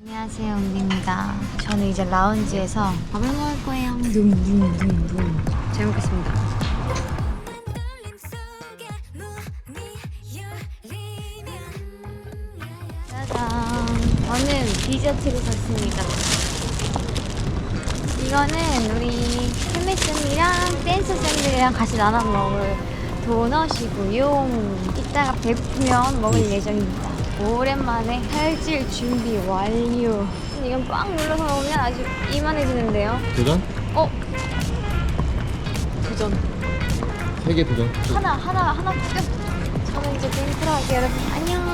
안녕하세요, 은비입니다. 저는 이제 라운지에서 밥을 먹을 거예요. 둥둥둥둥. 잘 먹겠습니다. 짜잔. 저는 디저트를 샀습니다. 이거는 우리 헬멧쌤이랑 댄스쌤들이랑 같이 나눠 먹을 도넛이고요. 이따가 배고프면 먹을 예정입니다. 오랜만에 살찔 준비 완료. 이건 꽉 눌러서 먹으면 아주 이만해지는데요. 도전? 어? 도전. 세개 도전. 하나, 하나, 하나 구경. 저는 이제 갈게요, 여러분. 안녕.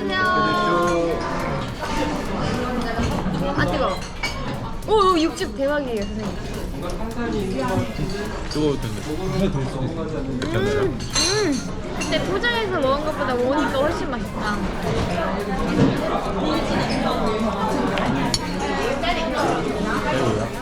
안녕하세요. 아, 뜨거워. 오, 오, 육즙 대박이에요, 선생님. 뜨거울 텐데. 있어. 괜찮아요? 음, 근데 포장해서 먹은 것보다 오니까 훨씬 맛있다. 새우야?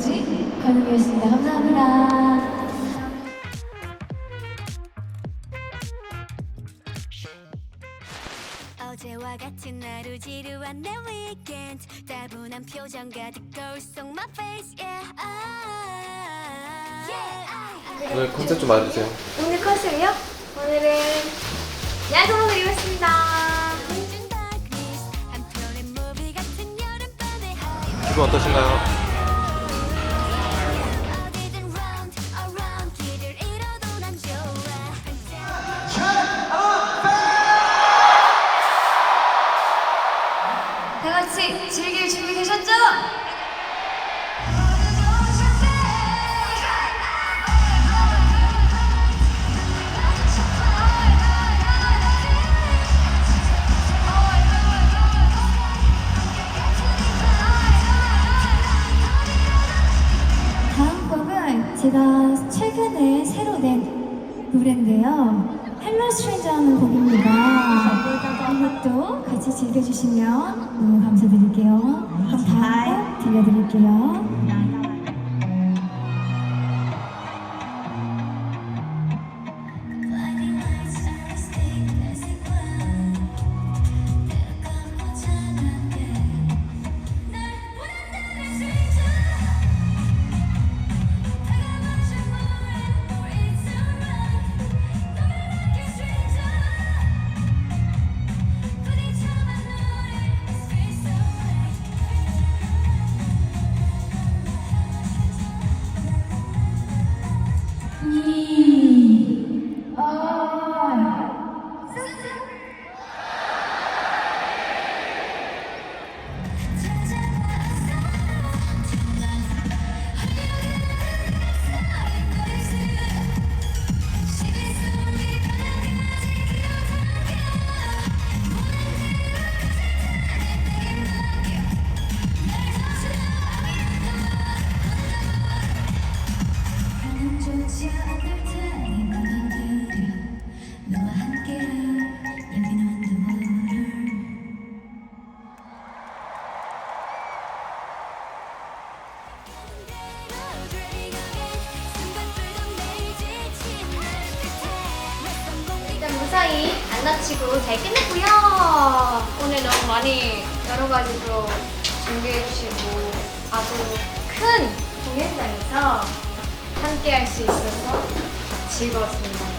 지금까지 건우이었습니다. 감사합니다. 어제와 같은 하루 지루한 내 위켄드 따분한 표정 가득 거울 속 my face yeah 아 yeah 오늘 컨셉 좀 알려주세요. 오늘 컨셉이요? 오늘은 여름밤의 하이 기분 어떠신가요? 노래인데요. 헬로 스트레인저라는 곡입니다. 이것도 같이 즐겨주시면 너무 감사드릴게요. 그럼 다음 곡 들려드릴게요. 무사히 안 다치고 잘 끝냈고요. 오늘 너무 많이 여러 가지로 준비해 주시고 아주 큰 공연장에서 함께 할 수 있어서 즐거웠습니다.